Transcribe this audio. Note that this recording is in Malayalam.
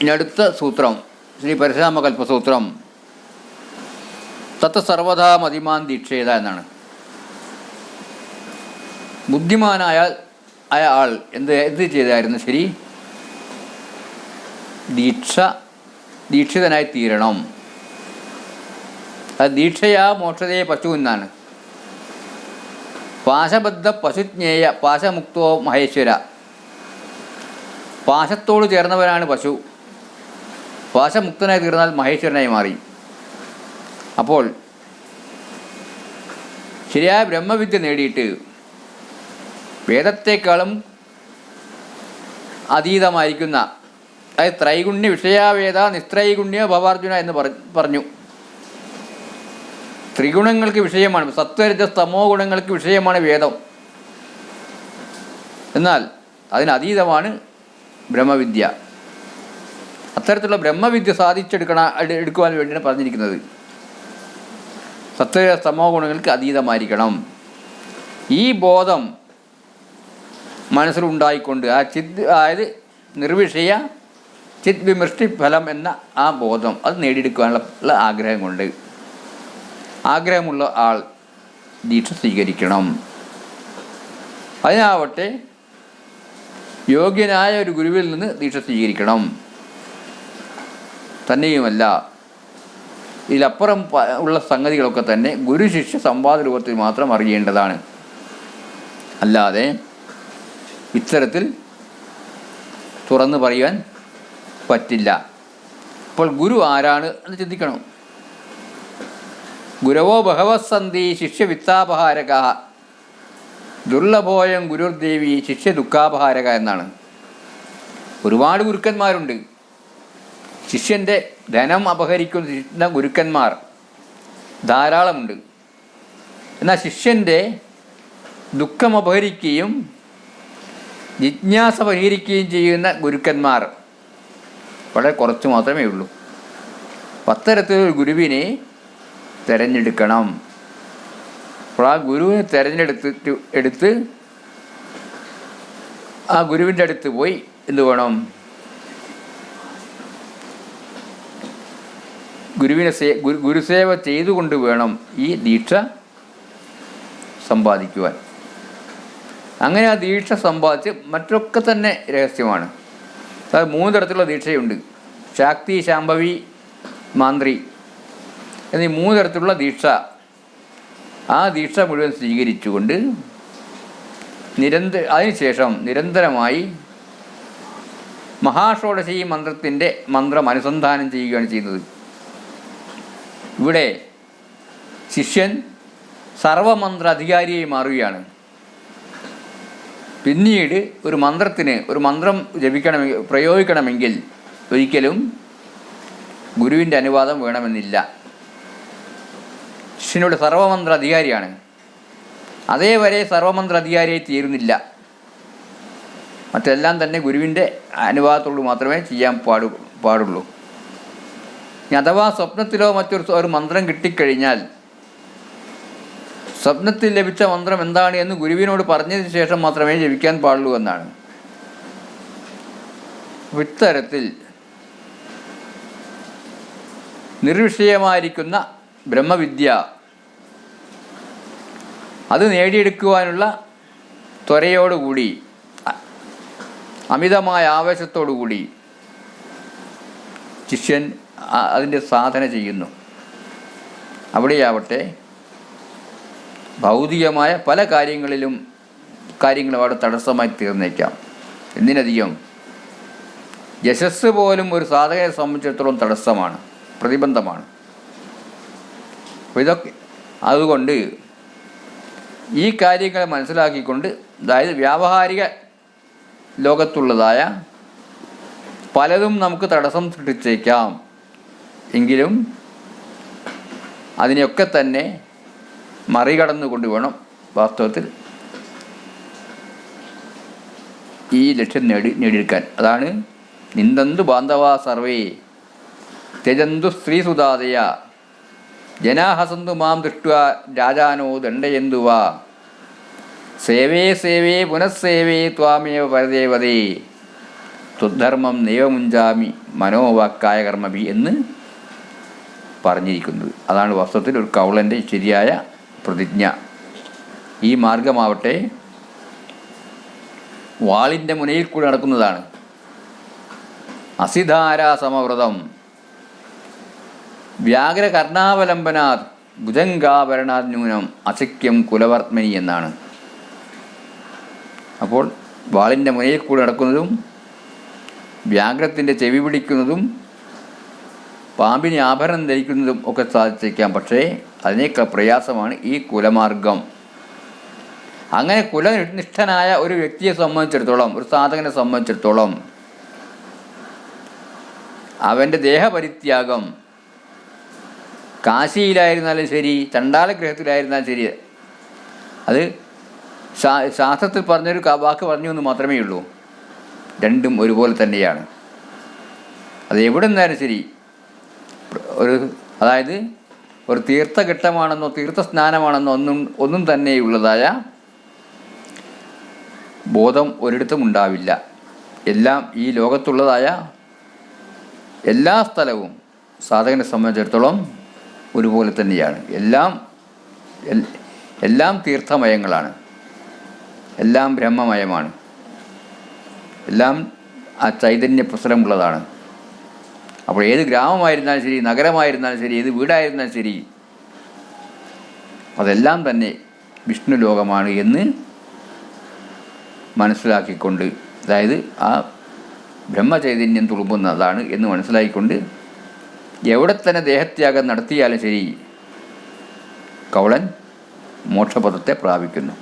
ഇനി അടുത്ത സൂത്രം ശ്രീ പരശുരാമകൽപ്പസൂത്രം തത്ത സർവഥാ മതിമാൻ ദീക്ഷേത എന്നാണ്. ബുദ്ധിമാനായ ആയ ആൾ എന്ത് എന്ത് ചെയ്തായിരുന്നു ശരി? ദീക്ഷ ദീക്ഷിതനായി തീരണം. അത് ദീക്ഷയാ മോക്ഷതയെ പശു എന്നാണ്. പാശബദ്ധ പശുജ്ഞേയ പാശമുക്തോ മഹേശ്വര. പാശത്തോട് ചേർന്നവനാണ് പശു. പാശമുക്തനായി തീർന്നാൽ മഹേശ്വരനായി മാറി. അപ്പോൾ ശരിയായ ബ്രഹ്മവിദ്യ നേടിയിട്ട് വേദത്തെക്കാളും അതീതമായിരിക്കുന്ന അതായത് ത്രൈഗുണ്യ വിഷയാവേദ നിസ്ത്രൈഗുണ്യ ഭവാർജുന എന്ന് പറഞ്ഞു. ത്രിഗുണങ്ങൾക്ക് വിഷയമാണ് സത്വരജ സ്തമോ ഗുണങ്ങൾക്ക് വിഷയമാണ് വേദം. എന്നാൽ അതിനതീതമാണ് ബ്രഹ്മവിദ്യ. അത്തരത്തിലുള്ള ബ്രഹ്മവിദ്യ സാധിച്ചെടുക്കണ എടു- എടുക്കുവാൻ വേണ്ടിയാണ് പറഞ്ഞിരിക്കുന്നത്. സത്വ സമോ ഗുണങ്ങൾക്ക് അതീതമായിരിക്കണം. ഈ ബോധം മനസ്സിലുണ്ടായിക്കൊണ്ട് ആ ചിത് അതായത് നിർവിഷയ ചിത് വിമൃഷ്ടി ഫലം എന്ന ആ ബോധം അത് നേടിയെടുക്കുവാനുള്ള ആഗ്രഹം കൊണ്ട് ആഗ്രഹമുള്ള ആൾ ദീക്ഷ സ്വീകരിക്കണം. അതിനാവട്ടെ യോഗ്യനായ ഒരു ഗുരുവിൽ നിന്ന് ദീക്ഷ സ്വീകരിക്കണം. തന്നെയുമല്ല. ഇതിലപ്പുറം ഉള്ള സംഗതികളൊക്കെ തന്നെ ഗുരു ശിഷ്യ സംവാദ രൂപത്തിൽ മാത്രം അറിയേണ്ടതാണ്. അല്ലാതെ ഇത്തരത്തിൽ തുറന്നു പറയുവാൻ പറ്റില്ല. അപ്പോൾ ഗുരു ആരാണ് എന്ന് ചിന്തിക്കണം. ഗുരവോ ബഹവസന്ധി ശിഷ്യ വിത്താപഹാരക ദുർലഭോയം ഗുരുദേവി ശിഷ്യ ദുഃഖാപഹാരക എന്നാണ്. ഒരുപാട് ഗുരുക്കന്മാരുണ്ട്. ശിഷ്യന്റെ ധനം അപഹരിക്കുന്ന ഗുരുക്കന്മാർ ധാരാളമുണ്ട്. എന്നാൽ ശിഷ്യന്റെ ദുഃഖം അപഹരിക്കുകയും ജിജ്ഞാസ പരിഹരിക്കുകയും ചെയ്യുന്ന ഗുരുക്കന്മാർ വളരെ കുറച്ച് മാത്രമേ ഉള്ളൂ. അത്തരത്തിലൊരു ഗുരുവിനെ തിരഞ്ഞെടുക്കണം. അപ്പോൾ ആ ഗുരുവിനെ തിരഞ്ഞെടുത്തിട്ട് എടുത്ത് ആ ഗുരുവിന്റെ അടുത്ത് പോയി എന്ത് വേണം ഗുരുവിനെ സേ ഗുരു ഗുരുസേവ ചെയ്തുകൊണ്ട് വേണം ഈ ദീക്ഷ സമ്പാദിക്കുവാൻ. അങ്ങനെ ആ ദീക്ഷ സമ്പാദിച്ച് മറ്റൊക്കെ തന്നെ രഹസ്യമാണ്. അതായത് മൂന്ന് തരത്തിലുള്ള ദീക്ഷയുണ്ട്. ശാക്തി ശാംഭവി മാന്ത്രി എന്നീ മൂന്ന് തരത്തിലുള്ള ദീക്ഷ. ആ ദീക്ഷ മുഴുവൻ സ്വീകരിച്ചുകൊണ്ട് നിരന്തര അതിനുശേഷം നിരന്തരമായി മഹാഷോഡശി മന്ത്രത്തിന്റെ മന്ത്രം അനുസന്ധാനം ചെയ്യുകയാണ് ചെയ്യുന്നത്. ഇവിടെ ശിഷ്യൻ സർവമന്ത്ര അധികാരിയായി മാറുകയാണ്. പിന്നീട് ഒരു മന്ത്രത്തിന് ഒരു മന്ത്രം ജപിക്കണമെങ്കിൽ പ്രയോഗിക്കണമെങ്കിൽ ഒരിക്കലും ഗുരുവിന്റെ അനുവാദം വേണമെന്നില്ല. ശിഷ്യനോട് സർവമന്ത്ര അധികാരിയാണ് അതേവരെ സർവമന്ത്ര അധികാരിയായി തീരുന്നില്ല. മറ്റെല്ലാം തന്നെ ഗുരുവിന്റെ അനുവാദത്തോട് മാത്രമേ ചെയ്യാൻ പാടു പാടുള്ളൂ. അഥവാ സ്വപ്നത്തിലോ മറ്റൊരു ഒരു മന്ത്രം കിട്ടിക്കഴിഞ്ഞാൽ സ്വപ്നത്തിൽ ലഭിച്ച മന്ത്രം എന്താണ് എന്ന് ഗുരുവിനോട് പറഞ്ഞതിന് ശേഷം മാത്രമേ ജപിക്കാൻ പാടുള്ളൂ എന്നാണ്. ഇത്തരത്തിൽ നിർവിഷയമായിരിക്കുന്ന ബ്രഹ്മവിദ്യ അത് നേടിയെടുക്കുവാനുള്ള ത്വരയോടുകൂടി അമിതമായ ആവേശത്തോടുകൂടി ശിഷ്യൻ അതിന്റെ സാധന ചെയ്യുന്നു. അവിടെയാവട്ടെ ഭൗതികമായ പല കാര്യങ്ങളിലും കാര്യങ്ങളും അവിടെ തടസ്സമായി തീർന്നേക്കാം. എന്തിനധികം യശസ് പോലും ഒരു സാധകനെ സംബന്ധിച്ചിടത്തോളം തടസ്സമാണ് പ്രതിബന്ധമാണ്. ഇതൊക്കെ അതുകൊണ്ട് ഈ കാര്യങ്ങൾ മനസ്സിലാക്കിക്കൊണ്ട് അതായത് വ്യാവഹാരിക ലോകത്തുള്ളതായ പലതും നമുക്ക് തടസ്സം സൃഷ്ടിച്ചേക്കാം. എങ്കിലും അതിനെയൊക്കെ തന്നെ മറികടന്നുകൊണ്ട് വേണം വാസ്തവത്തിൽ ഈ ലക്ഷ്യം നേടി നേടിയെടുക്കാൻ. അതാണ് നിന്ദന്തു ബാന്ധവ സർവേ ത്യജന്തു സ്ത്രീസുതാതയ ജനാഹസന്തു മാം ദൃഷ്ട രാജാനോ ദണ്ഡയന്തു വാ സേവേ സേവേ പുനഃസേവേ ത്വാമേവ പരദേവതേ. സ്വധർമ്മം നൈവമുഞ്ചാമി മനോവാക്കായ കർമ്മഭി എന്ന് പറഞ്ഞിരിക്കുന്നത്. അതാണ് വസ്ത്രത്തിൽ ഒരു കൗളന്റെ ശരിയായ പ്രതിജ്ഞ. ഈ മാർഗമാവട്ടെ വാളിന്റെ മുനയിൽ കൂടി നടക്കുന്നതാണ്. അസിധാരാ സമവ്രതം. വ്യാഘ്രകർണാവലംബനാത് ഭുജങ്കാഭരണാത് ന്യൂനം അസഖ്യം കുലവർത്മനി എന്നാണ്. അപ്പോൾ വാളിന്റെ മുനയിൽ കൂടി നടക്കുന്നതും വ്യാഘ്രത്തിന്റെ ചെവി പിടിക്കുന്നതും പാമ്പിനെ ആഭരണം ധരിക്കുന്നതും ഒക്കെ സാധിച്ചേക്കാം. പക്ഷേ അതിനേക്കാൾ പ്രയാസമാണ് ഈ കുലമാർഗം. അങ്ങനെ കുലനിഷ്ഠനായ ഒരു വ്യക്തിയെ സംബന്ധിച്ചിടത്തോളം ഒരു സാധകനെ സംബന്ധിച്ചിടത്തോളം അവന്റെ ദേഹപരിത്യാഗം കാശിയിലായിരുന്നാലും ശരി ചണ്ടാലഗ്രഹത്തിലായിരുന്നാലും ശരി അത് ശാസ്ത്രത്തിൽ പറഞ്ഞൊരു വാക്ക് പറഞ്ഞു എന്ന് മാത്രമേ ഉള്ളൂ. രണ്ടും ഒരുപോലെ തന്നെയാണ്. അത് എവിടെ നിന്നാലും ശരി ഒരു അതായത് ഒരു തീർത്ഥഘട്ടമാണെന്നോ തീർത്ഥസ്നാനമാണെന്നോ ഒന്നും ഒന്നും തന്നെയുള്ളതായ ബോധം ഒരിടത്തും ഉണ്ടാവില്ല. എല്ലാം ഈ ലോകത്തുള്ളതായ എല്ലാ സ്ഥലവും സാധകനെ സംബന്ധിച്ചിടത്തോളം ഒരുപോലെ തന്നെയാണ്. എല്ലാം എല്ലാം തീർത്ഥമയങ്ങളാണ്. എല്ലാം ബ്രഹ്മമയമാണ്. എല്ലാം ആ ചൈതന്യ പ്രസരമുള്ളതാണ് അപ്പോൾ ഏത് ഗ്രാമമായിരുന്നാലും ശരി നഗരമായിരുന്നാലും ശരി ഏത് വീടായിരുന്നാലും ശരി അതെല്ലാം തന്നെ വിഷ്ണു ലോകമാണ് എന്ന് മനസ്സിലാക്കിക്കൊണ്ട് അതായത് ആ ബ്രഹ്മചൈതന്യം തുളുമ്പുന്നതാണ് എന്ന് മനസ്സിലാക്കിക്കൊണ്ട് എവിടെ തന്നെ ദേഹത്യാഗം നടത്തിയാലും ശരി കൗളൻ മോക്ഷപഥത്തെ പ്രാപിക്കുന്നു.